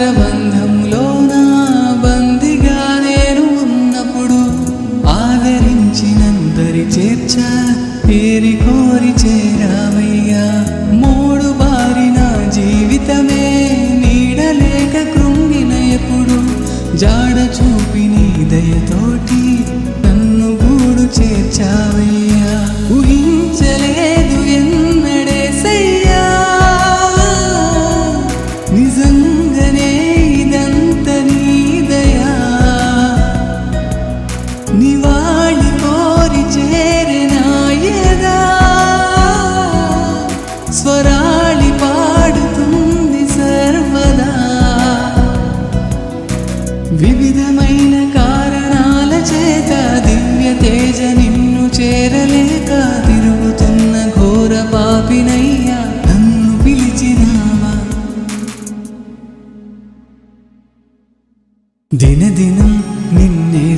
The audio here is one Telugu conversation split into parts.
భారబంధంలోన బందిగా నేను ఉన్నప్పుడు ఆదరించినందరి చేర్చ పేరి కోరి చేరావయ్యా మూడు బారిన జీవితమే నీడలేక కృంగిన జాడ చూపి నీ దయతోటి నివాళి కోరి చేరినాయదా స్వరాళి పాడుతుంది సర్వదా. వివిధమైన కారణాల చేత దివ్య తేజ నిన్ను చేరలేక తిరుగుతున్న ఘోర పాపినయ్యా నన్ను పిలిచినావా. దినదినం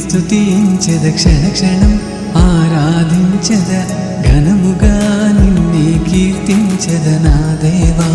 నిన్నే క్షణ క్షణం ఆరాధించద ఘనముగా నిన్నే కీర్తించద నా దేవా.